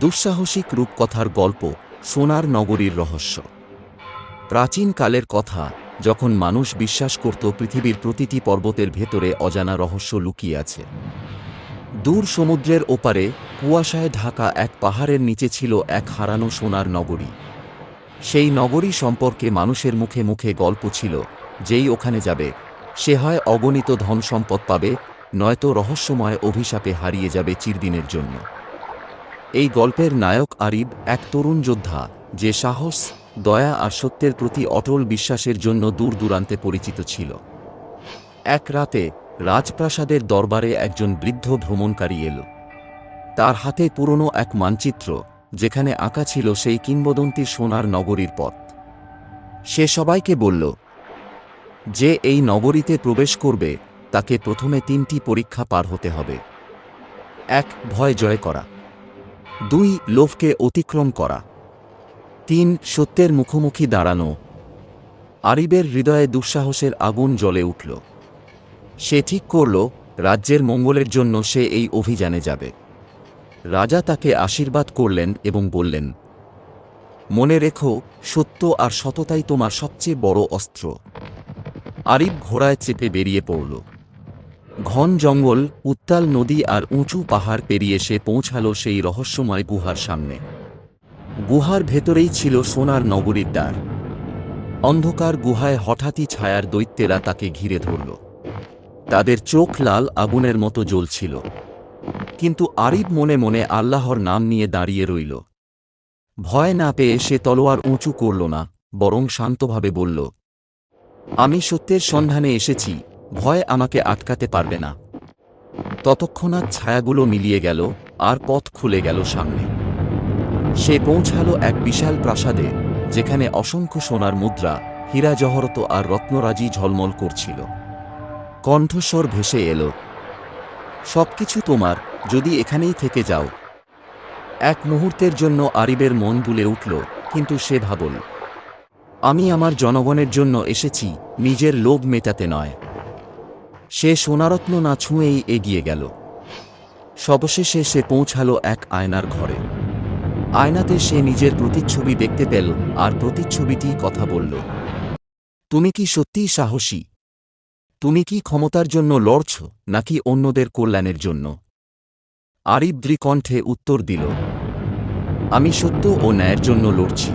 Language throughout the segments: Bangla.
দুঃসাহসিক রূপকথার গল্প সোনার নগরীর রহস্য। প্রাচীনকালের কথা যখন মানুষ বিশ্বাস করত পৃথিবীর প্রতিটি পর্বতের ভেতরে অজানা রহস্য লুকিয়ে আছে। দূর সমুদ্রের ওপারে কুয়াশায় ঢাকা এক পাহাড়ের নিচে ছিল এক হারানো সোনার নগরী। সেই নগরী সম্পর্কে মানুষের মুখে মুখে গল্প ছিল, যেই ওখানে যাবে, সে হয় অগণিত ধন সম্পদ পাবে, নয়তো রহস্যময় অভিশাপে হারিয়ে যাবে চিরদিনের জন্য। এই গল্পের নায়ক আরিব এক তরুণ যোদ্ধা, যে সাহস, দয়া আর সত্যের প্রতি অটল বিশ্বাসের জন্য দূর দূরান্তে পরিচিত ছিল। এক রাতে রাজপ্রাসাদের দরবারে একজন বৃদ্ধ ভ্রমণকারী এল। তার হাতে পুরনো এক মানচিত্র, যেখানে আঁকা ছিল সেই কিংবদন্তির সোনার নগরীর পথ। সে সবাইকে বলল, যে এই নগরীতে প্রবেশ করবে, তাকে প্রথমে তিনটি পরীক্ষা পার হতে হবে। এক, ভয় জয় করা। দুই, লোভকে অতিক্রম করা। তিন, সত্যের মুখোমুখি দাঁড়ানো। আরিবের হৃদয়ে দুঃসাহসের আগুন জ্বলে উঠল। সে ঠিক করল, রাজ্যের মঙ্গলের জন্য সে এই অভিযানে যাবে। রাজা তাকে আশীর্বাদ করলেন এবং বললেন, মনে রেখো, সত্য আর সততাই তোমার সবচেয়ে বড় অস্ত্র। আরিব ঘোড়ায় চেপে বেরিয়ে পড়ল। ঘন জঙ্গল, উত্তাল নদী আর উঁচু পাহাড় পেরিয়ে সে পৌঁছাল সেই রহস্যময় গুহার সামনে। গুহার ভেতরেই ছিল সোনার নগরীর দ্বার। অন্ধকার গুহায় হঠাৎই ছায়ার দৈত্যেরা তাকে ঘিরে ধরল। তাদের চোখ লাল, আগুনের মতো জ্বলছিল। কিন্তু আরিব মনে মনে আল্লাহর নাম নিয়ে দাঁড়িয়ে রইল। ভয় না পেয়ে সে তলোয়ার উঁচু করল না, বরং শান্তভাবে বলল, আমি সত্যের সন্ধানে এসেছি। ভয় আমাকে আটকাতে পারবে না। ততক্ষণাৎ ছায়াগুলো মিলিয়ে গেল, আর পথ খুলে গেল সামনে। সে পৌঁছাল এক বিশাল প্রাসাদে, যেখানে অসংখ্য সোনার মুদ্রা, হীরা জহরত আর রত্নরাজি ঝলমল করছিল। কণ্ঠস্বর ভেসে এলো, সবকিছু তোমার, যদি এখানেই থেকে যাও। এক মুহূর্তের জন্য আরিবের মন দুলে উঠল, কিন্তু সে ভাবল, আমি আমার জনগণের জন্য এসেছি, নিজের লোভ মেটাতে নয়। সে সোনারত্ন না ছুঁয়েই এগিয়ে গেল। সবশেষে সে পৌঁছাল এক আয়নার ঘরে। আয়নাতে সে নিজের প্রতিচ্ছবি দেখতে পেল আর প্রতিচ্ছবিটি কথা বলল, তুমি কি সত্যিই সাহসী? তুমি কি ক্ষমতার জন্য লড়ছ নাকি অন্যদের কল্যাণের জন্য? আরিব দৃকণ্ঠে উত্তর দিল, আমি সত্য ও ন্যায়ের জন্য লড়ছি।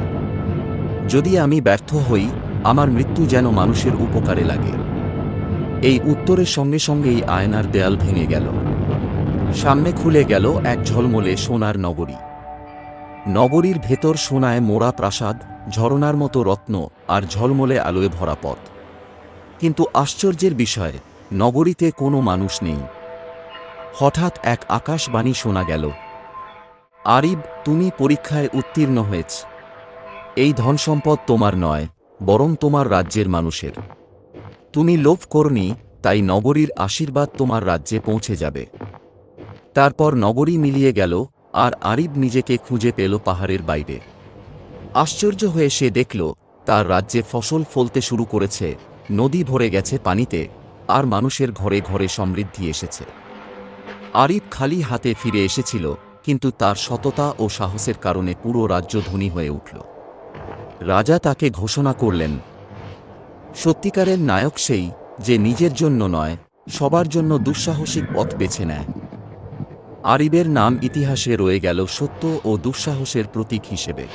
যদি আমি ব্যর্থ হই, আমার মৃত্যু যেন মানুষের উপকারে লাগে। এই উত্তরের সঙ্গে সঙ্গেই আয়নার দেয়াল ভেঙে গেল। সামনে খুলে গেল এক ঝলমলে সোনার নগরী। নগরীর ভেতর সোনায় মোড়া প্রাসাদ, ঝরনার মতো রত্ন আর ঝলমলে আলোয় ভরা পথ। কিন্তু আশ্চর্যের বিষয়, নগরীতে কোনো মানুষ নেই। হঠাৎ এক আকাশবাণী শোনা গেল, আরিব, তুমি পরীক্ষায় উত্তীর্ণ হয়েছ। এই ধনসম্পদ তোমার নয়, বরং তোমার রাজ্যের মানুষের। তুমি লোভ করনি, তাই নগরীর আশীর্বাদ তোমার রাজ্যে পৌঁছে যাবে। তারপর নগরী মিলিয়ে গেল, আর আরিব নিজেকে খুঁজে পেল পাহাড়ের বাইরে। আশ্চর্য হয়ে সে দেখল, তার রাজ্যে ফসল ফলতে শুরু করেছে, নদী ভরে গেছে পানিতে, আর মানুষের ঘরে ঘরে সমৃদ্ধি এসেছে। আরিব খালি হাতে ফিরে এসেছিল, কিন্তু তার সততা ও সাহসের কারণে পুরো রাজ্য ধনী হয়ে উঠল। রাজা তাকে ঘোষণা করলেন সত্যিকারের নায়ক সেই, যে নিজের জন্য নয়, সবার জন্য দুঃসাহসিক পথ বেছে নেয়। আরিবের নাম ইতিহাসে রয়ে গেল সত্য ও দুঃসাহসের প্রতীক হিসেবে।